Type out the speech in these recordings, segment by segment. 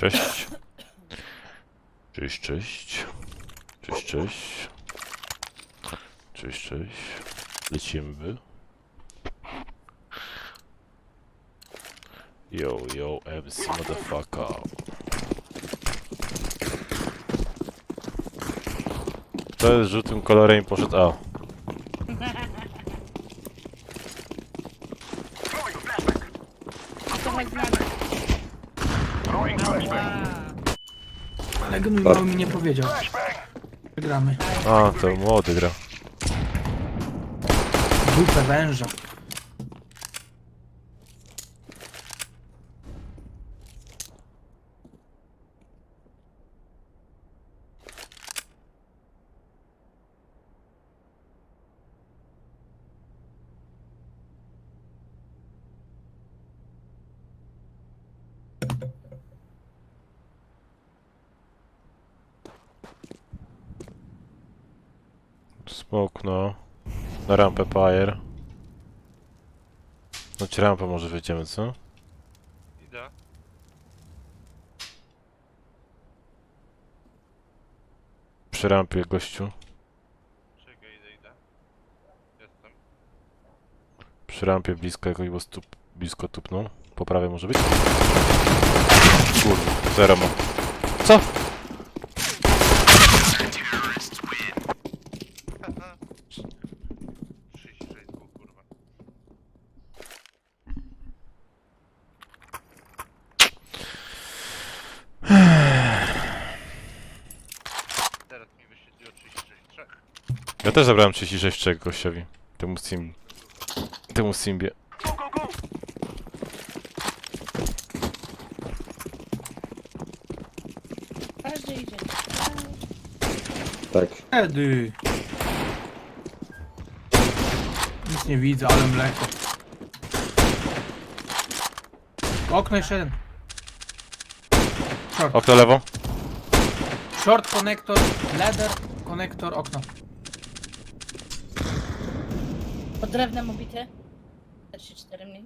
Cześć. Cześć, cześć. Cześć, cześć. Cześć, cześć. Lecimy. Yo, yo, MC motherfucker. To jest żółtym kolorem i poszedł A. To chodź z nami. Mały mi nie powiedział. Wygramy. A, to młody gra. Dupę węża. Smoke, no. Na rampę Pyre. Znaczy rampę może wyjdziemy, co? Idę. Przy rampie gościu. Czekaj, idę, idę. Jestem. Przy rampie blisko jakoś, bo stup, blisko tupnął. Po prawej może być? Kurde, zero ma. Co? Haha. 36 dwóch, kurwa. Teraz mi wyświetliło 36 trzech. Ja też zabrałem 36 czek gościowi. Temu sim... Temu simbie. Każdy idzie. Tak. Edy. Nic nie widzę, ale mleko. Okno jeszcze jeden. Short. Okno lewo. Short konektor, ladder, konektor, okno. Pod drewnem obity. 4 mniej.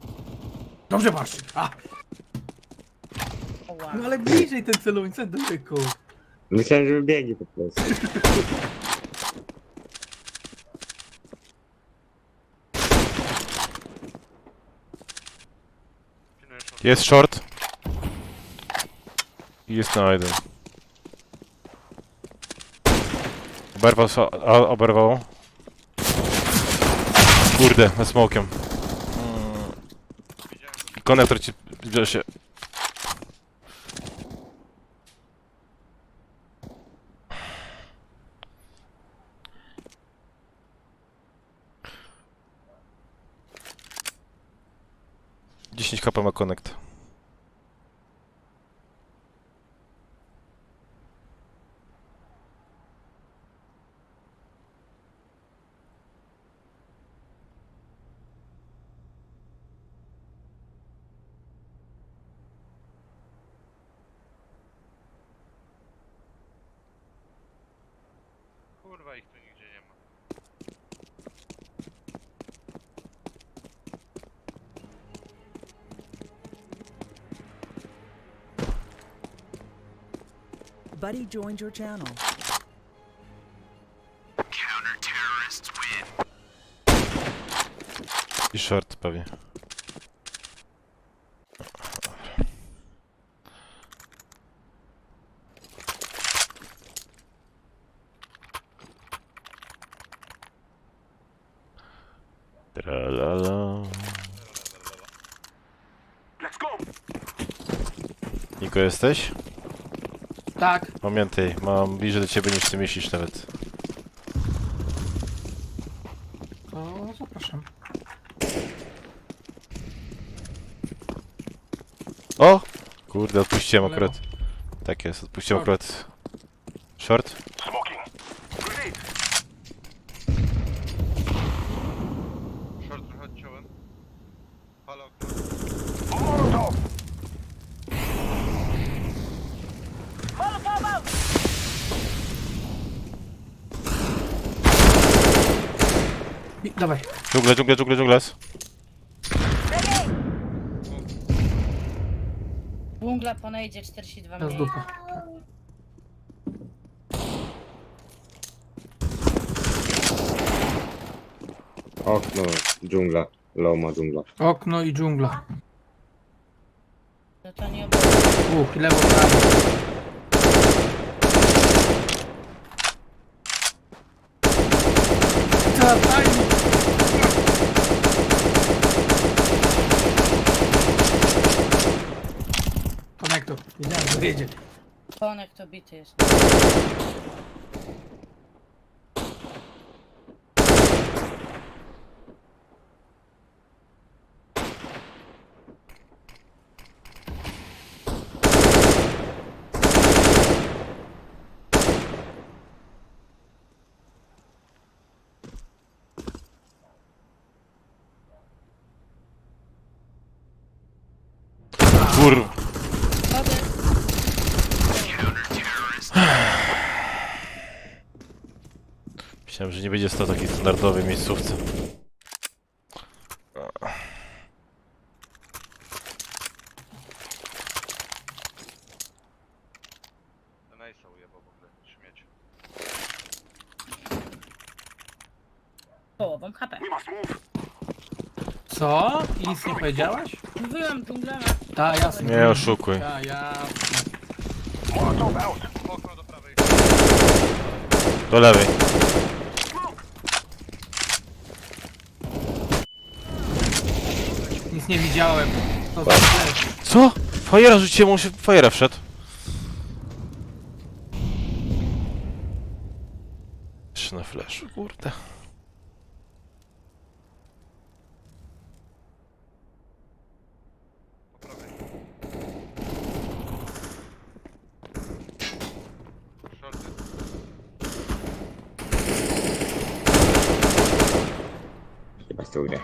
Dobrze patrz. A, O, wow. no ale bliżej ten celownik, co daleko. Myślałem, że biegnie po prostu. Jest short. I Jest na jeden. Oberwał, so- a, oberwało. Kurde, ze smokiem. Mm. Konektor ci bierze się. Dziesięć kp ma konekt. Kurwa, ich tu nigdzie nie ma. Buddy joined your channel. I short pewnie. Tralala. Niko jesteś? Tak. Pamiętaj, mam bliżej do ciebie niż ty myślisz nawet. To zapraszam. O! Kurde, odpuściłem Lewo. akurat. Tak jest, odpuściłem Short. akurat. Short? Short trochę odciąłem. Halo, okno. I, Dżungle, dżungle, dżungle, dżungles. Dżungla ponejdzie 42 Teraz mniej. dupa. Okno, dżungla. Loma, dżungla. Okno i dżungla. No to nie Uch, lewo, prawo. Co, fajnie. Konektor. Wyjdzie. Konek to bity jest. Kur... Schody. Myślałem, że nie będzie to takiej standardowej miejscówce. Ujebał w ogóle, śmieć. Połową HP. Co? I nic nie powiedziałaś? Mówiłam dżungla na... Ta, jasne. Nie oszukuj. Ta, ja... Okno do prawej. Do lewej. Nie widziałem. To za flash. Co? Fajera rzuciłem, on się w fajera wszedł. Jeszcze na flashu, kurde. Po prawej. Shorty. Chyba stójnie.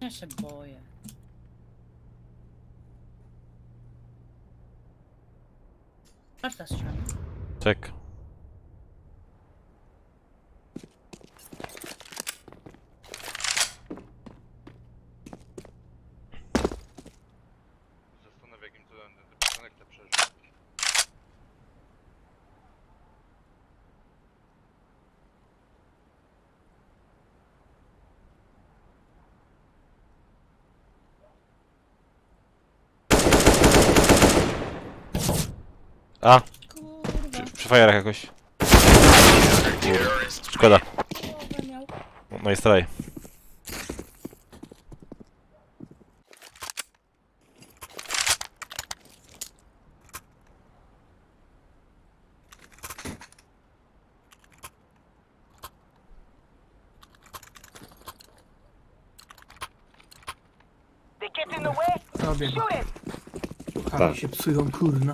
Ja się boję. Marta strzela. Czek. A, Kurwa, przy, przy fajerach jakoś. Kurde. Szkoda. połowę miał. No i staraj. Robię go. Tak. Się psują, kurna.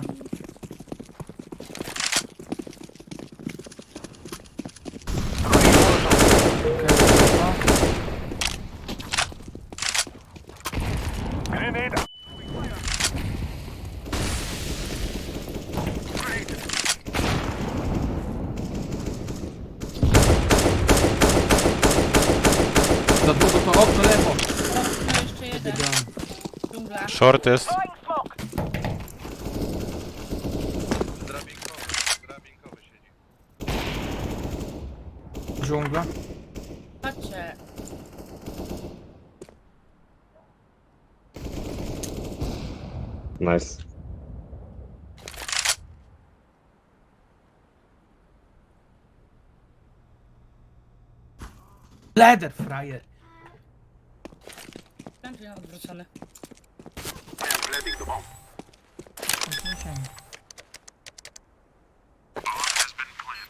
Okno lewo. Okno jeszcze jeden. Dżungla. Short jest. Drabinkowy, drabinkowy siedzi. Dżungla. Patrzcie. Nice. Leder, frajer. Pętlin odwrócony.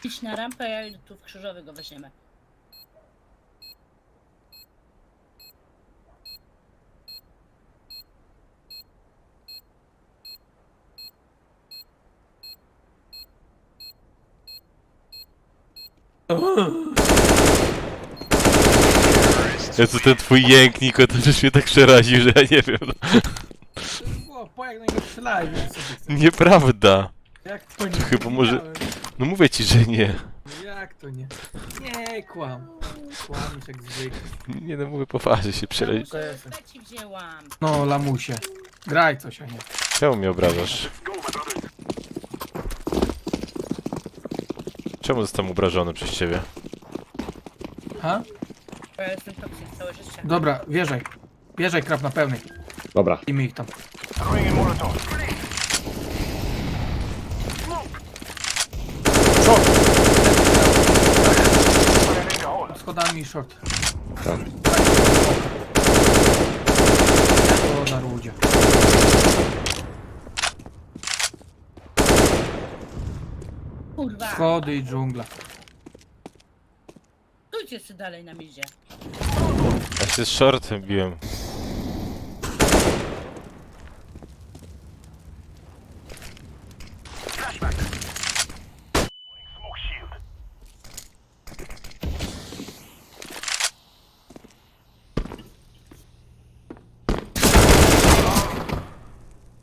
Idź na rampę, ja idę tu w krzyżowy go weźmiemy. Jezu, ten twój jęk, Niko, to już mnie tak przeraził, że ja nie wiem. No. O, po jak na niego strzelaj, więc sobie chcę. Nieprawda. Jak to nie chyba może- widziałem. No mówię ci, że nie. Ja Jak to nie? Nie, kłam. Kłamisz jak zwykle. Nie no, mówię poważnie się. To Ja ci wzięłam. No, lamusie. Graj coś, a nie. Czemu mnie obrażasz? Czemu zostałem obrażony przez ciebie? Ha? Bo ja jestem całe życie. Dobra, wjeżdżaj. Wjeżdżaj krab na pełnej. Dobra, I my ich tam. Schodami short. tak. O, na rudzie. Kurwa. Schody i dżungla. Stójcie sobie dalej na mizie. Z shortem biłem.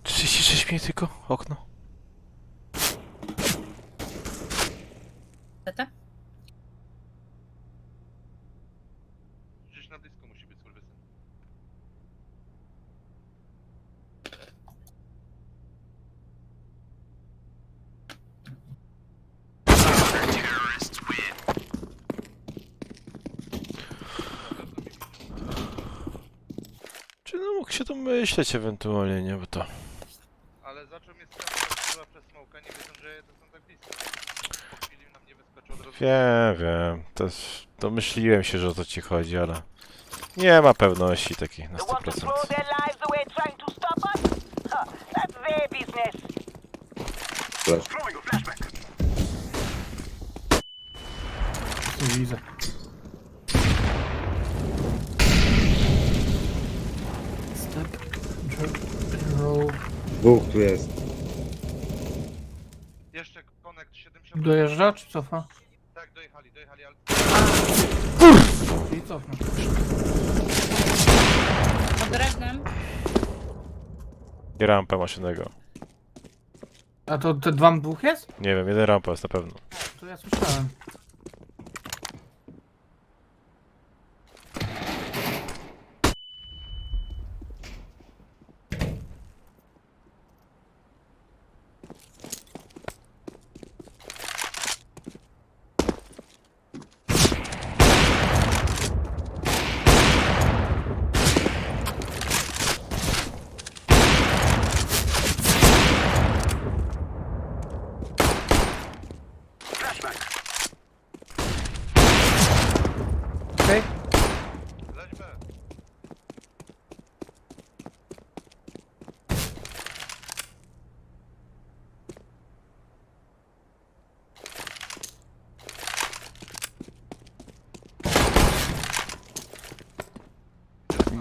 Trzydzieści sześć minut tylko? Okno. Tata? Gdzieś na blisko musi być skurwysyn. Czy no mógł się to myśleć ewentualnie, nie? Bo to... Ale zaczął mnie skakać przez smoka, nie wiedząc, że to są tak blisko. Chwili na mnie wyskoczył od razu. Wiem, wiem. Też domyśliłem się, że o to ci chodzi, ale... Nie ma pewności takiej na They want to 100%. throw their lives away trying to stop us? Huh, that's their business. Flash. Tu widzę. Dwóch tu jest. Jeszcze connect 70. Dojeżdża czy cofa? Tak, dojechali, dojechali, ale... I cofnę. Pod drewnem. I rampę maszynego. A to te dwa dwóch jest? Nie wiem, jeden rampa jest na pewno. To ja słyszałem.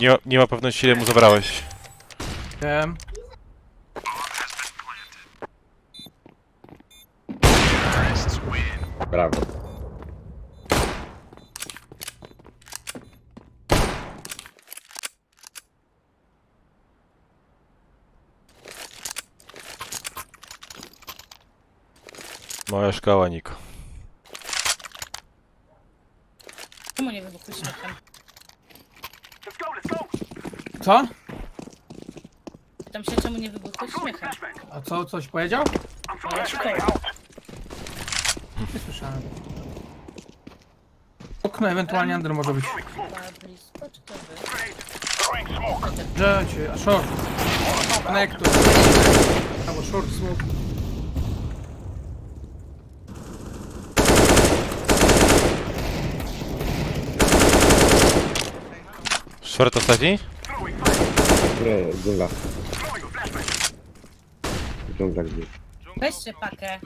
Nie, ma- nie ma pewności, ile mu zabrałeś. Wiem. Brawo. Moja szkoła, Niko. Czemu nie wybuchły śmiechem? Co? Pytam się, czemu nie wybuchły śmiechem? A co, coś powiedział? Powiem. Nie słyszałem. Okno, ewentualnie under może być. Chyba blisko, czy to wy? Rzecie, a short. Connector. Albo short smoke. Short ostatni? Nie, Dżungla gdzieś. Pakę.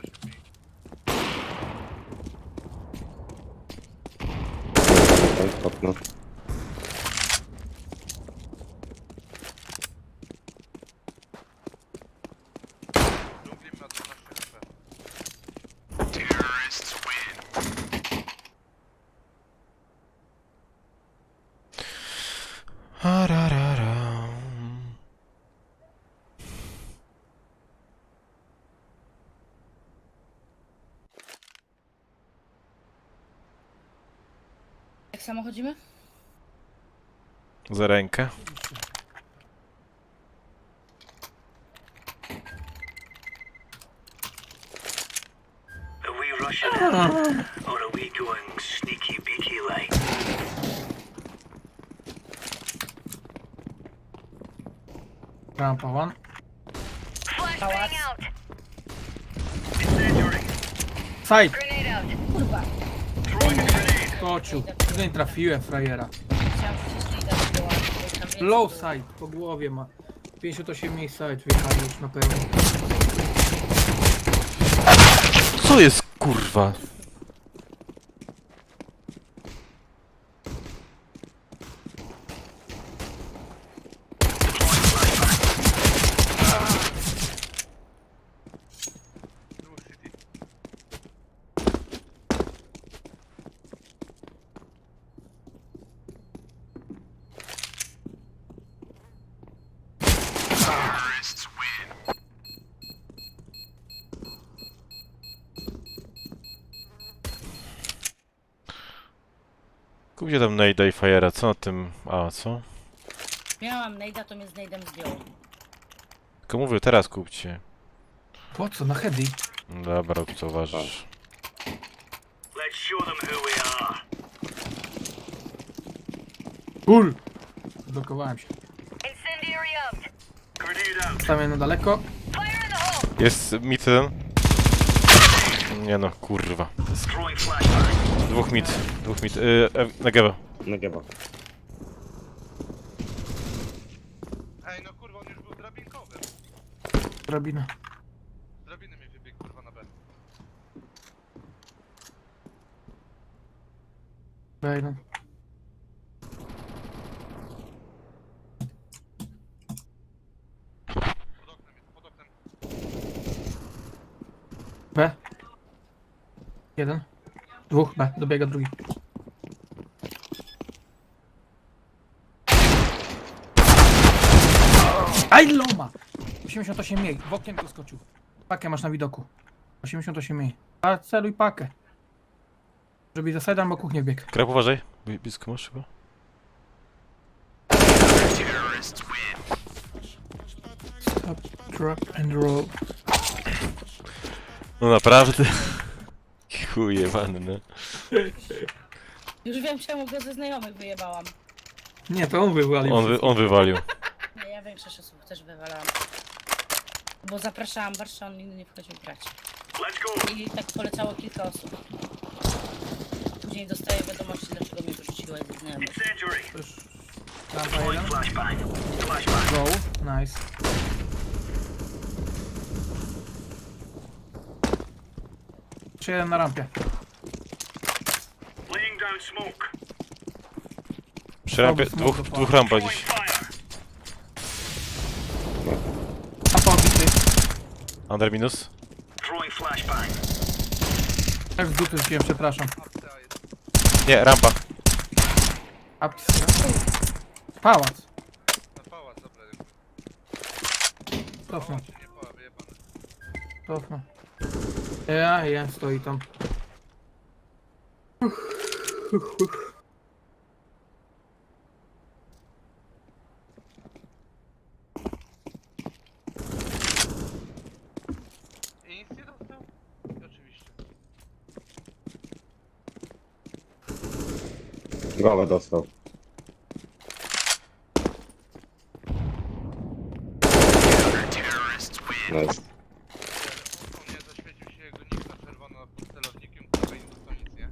Samo chodzimy? Za rękę. Are we rushing in? Or are we going sneaky beaky like? Rampa one. Side! Grenade out. Kurwa. Skoczył. Nie trafiłem frajera. Low side, po głowie ma. 58 miejsc side wyjechali już na pewno. Co jest kurwa? Kupcie tam Nade'a i Fire'a, co na tym... A, co? Miałam Nejda, to mnie z Nejdem zdjął. Tylko mówię, teraz kupcie. Po co? Na heady? Dobra, co uważasz? Let's show them who we are. Blokowałem się. Incendiary out. Grenade out. Daleko. Fire in the hole. Jest mit ten? Nie no, kurwa. Flashbang. Dwóch mit, dwóch mit. Yy, e, Negewa. Nagiewa. Ej, no kurwa, on już był drabinkowy. Drabina. Z drabiny mi wybiegł kurwa na B. Wejdę. Pod oknem jest, pod oknem. B. Jeden. Dwóch B. Dobiega drugi. Aj loma! 88 mniej. W okien skoczył. Pakę masz na widoku. 88 mniej. A celuj pakę. Żeby za side albo kuchnię bieg. Krab, uważaj. Bli- Blisko masz chyba. Stop, drop and roll. No naprawdę. Chujewany, no. Już wiem, czemu go ze znajomych wyjebałam. Nie, to on wywalił. On, wy, on wywalił. Nie, ja większość osób też wywalałam. Bo zapraszałam Barszą, on nigdy nie wchodził grać. I tak poleciało kilka osób. Później dostaję wiadomości, dlaczego mnie wyrzuciła ze znajomych. Rampa Throwing jeden. Go. Nice. Jeszcze jeden na rampie. Laying down smoke. Przy rampie, dwóch, dopala. dwóch rampa Throwing dziś. fire. Rampa obity. Under minus. Throwing flashbang. Tak w dupy wziąłem, przepraszam. Nie, rampa. Apis. Pałac. Na pałac, dobra. jakby. Cofnę. Pałac czy nie pałac, wyjebane. Cofnę. Ja, ja, stoi tam. Oczywiście. Głowę dostał. Nice. On nie zaświecił się jego nick na czerwono pod celownikiem, kurwa i nie dostał nic, nie?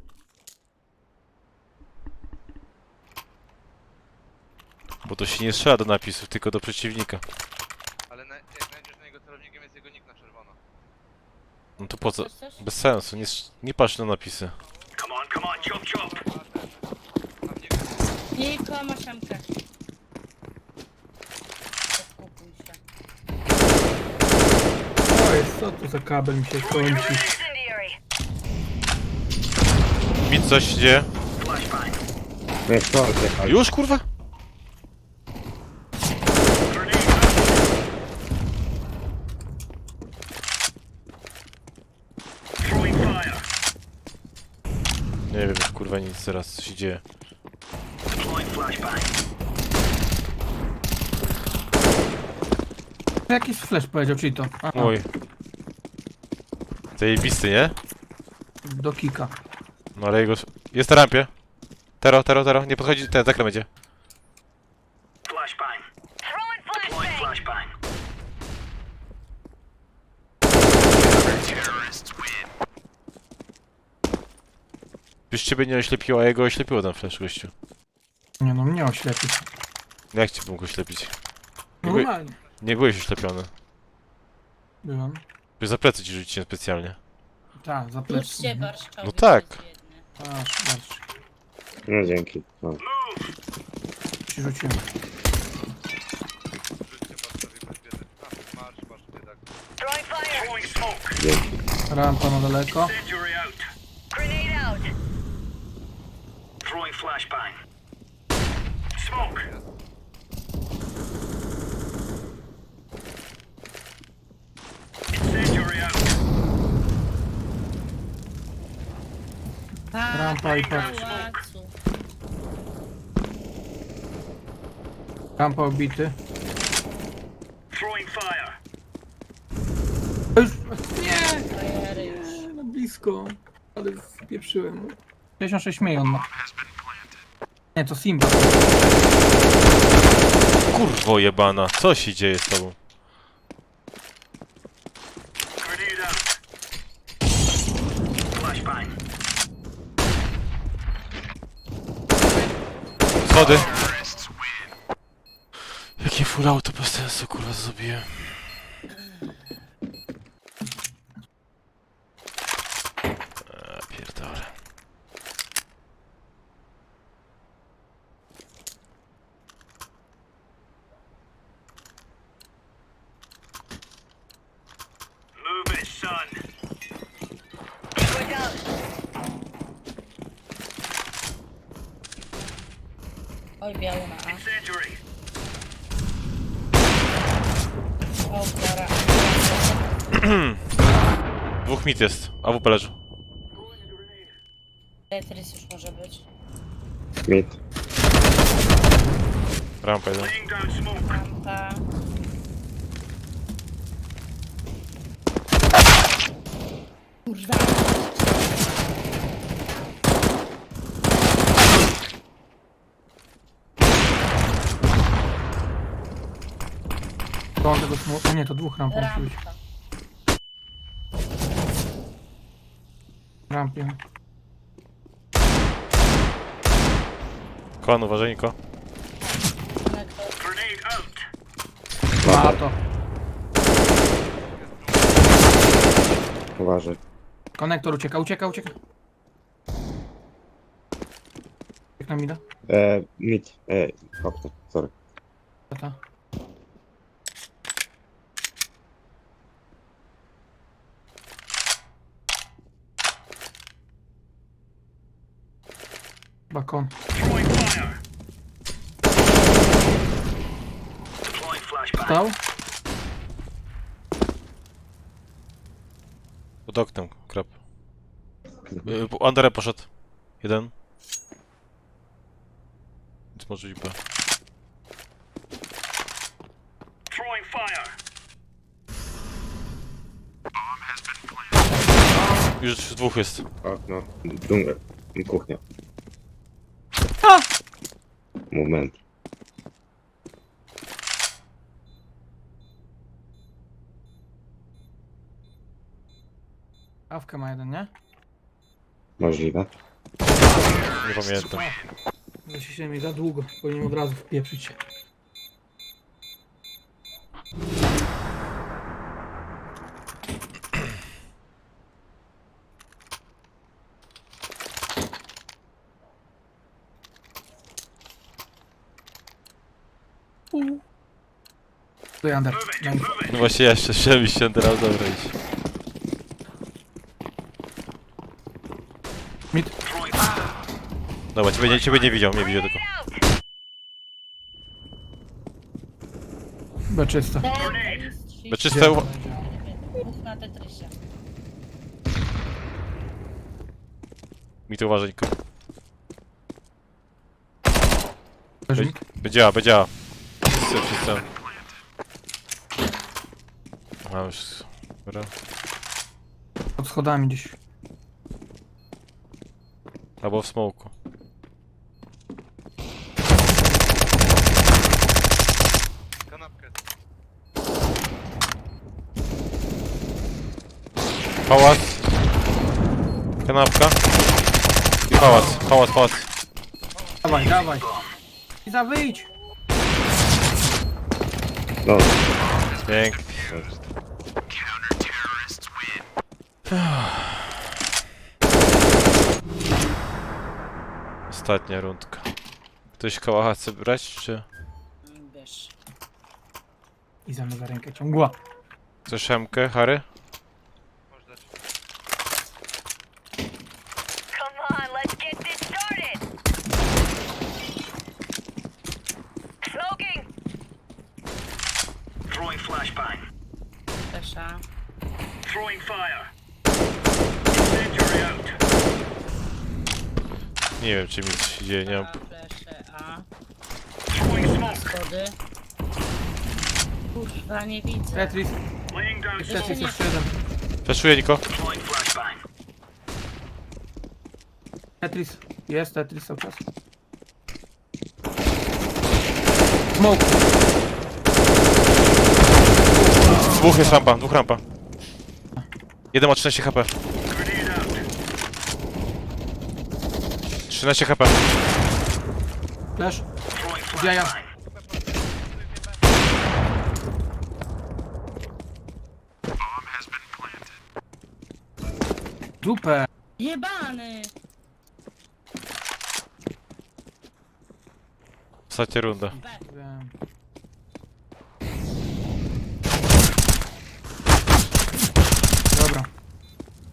Bo to się nie strzela do napisów, tylko do przeciwnika. Ale na, jak znajdziesz na jego celownikiem jest jego nick na czerwono. No to po co? Bez sensu, nie, strz- nie patrz na napisy. Come on, come on, chop chop. A w niego szamkę. Skupuj się. Oj, co tu za kabel mi się kończy? Incendiary. Mit coś się dzieje? To. Już kurwa? Grenade out. Throwing fire. Nie wiem, już kurwa nic teraz się dzieje. flashbang. Jakiś flash powiedział, czyli to. Aha, Mój. Zajebisty, nie? do kika. No ale jego... Jest na rampie. Tero, tero, tero. Nie podchodzi, ten zakręt będzie. Flashbang. Deploying flashbang. Już ciebie nie oślepiło, a jego oślepiło ten flash, gościu. Nie no, mnie oślepi. Jak ci mógł oślepić? Nie, Normalnie. nie byłeś oślepiony. Byłem. Już za plecy ci rzuciłem specjalnie. Tak, za Puśćcie plecy. barszczowi. No tak. biedny. Barsz. No dzięki. No. Ci rzuciłem. Rampa na daleko. Incendiary out. Grenade out. Throwing flashbang. Smoke. Incendiary out. Tak, Rampa i na patrz. pałacu. Rampa obity. Throwing fire. Już... Nie! Bajery już. No blisko. Ale spieprzyłem. 66 mniej on ma. Nie, to Simba. Kurwo jebana, co się dzieje z tobą? Schody! Jakie full auto bez sensu, kurwa, zrobiłem. Eee, pierdolę. Move it, son. Going down. Oj, biało na A. Incendiary. O, Klara. Dwóch mit jest, a WP leży. Tetris już może być. Mid. Rampa jeden. Rampa. Kurwa. To on tego smu... Nie, to dwóch ramp musi być. Rampa. Rampie. Kon, uważaj, Niko. Konektor. Grenade out. A to. Uważaj. Konektor ucieka, ucieka, ucieka. Jak na mida? E, mid. E, okno. Sorry. Tata. Bakon. Flashbang. Stał? Pod oknem, krab. Po- Andere poszedł. Jeden. Więc może być B. Już dwóch jest. Okno. Dżungel. Kuchnia. Moment. Awkę ma jeden, nie? Możliwe. Nie pamiętam. Musi się mi za długo, powinien od razu wpieprzyć się. Na info. No właśnie ja jeszcze chciałem iść teraz, dobra idź. Mid. Dobra, ciebie nie, ciebie nie widział, nie widział tylko. B czysto. Be czyste, uwa- Mów na Tetrisie. mi to uważaj. Leży mi. Będzie, będzie. Wszyscy, wszyscy. A już. Dobra. Pod schodami gdzieś. Albo w smoku. Kanapkę. Pałac. Kanapka. I pałac, pałac, pałac. Dawaj, dawaj. No, Pięknie. Ostatnia rundka. Ktoś kałacha chce brać, czy... Wiesz. I za mną za rękę ciągła. Chcesz szemkę, Harry? Możesz dać. Come on, let's get this started. Smoking. Throwing flashbang. Pesza. Throwing fire. Incendiary out. Nie wiem, czy mi się dzieje, nie mam... Flesze, a. Schody. Kurwa, nie widzę. Tetris, Tetris jeszcze jeden. Feszuję, Niko. Tetris. Jest Tetris cały czas. Smoke. Dwóch jest rampa, dwóch rampa. Jeden ma 13 HP. Grenade out. 13 HP. Flash. Throwing Ja, ja. flashbang. Dupę. Jebany! Ostatnia runda. B. Wiem. Dobra.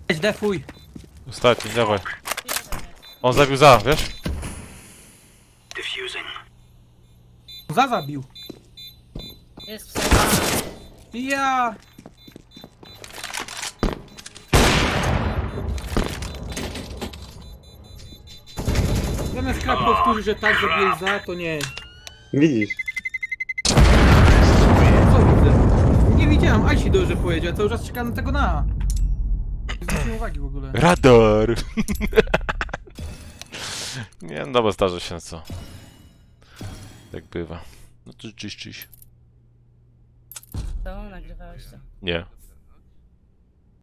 Weź defuj. Ostatni, dawaj. Jeden jest. On zabił za, wiesz? Diffusing. Za zabił. Jest w sobie. Ja. Zamiast krab powtórzyć, że tak zrobiłeś za, to nie. widzisz? Co widzę? Nie widziałem, Aisi dobrze powiedział, cały czas czekam na tego na. Nie zwróciłem uwagi w ogóle. Radar! Nie, no dobra, zdarza się, co? Tak bywa. No to czyś, czyś. To nagrywałeś to. Nie.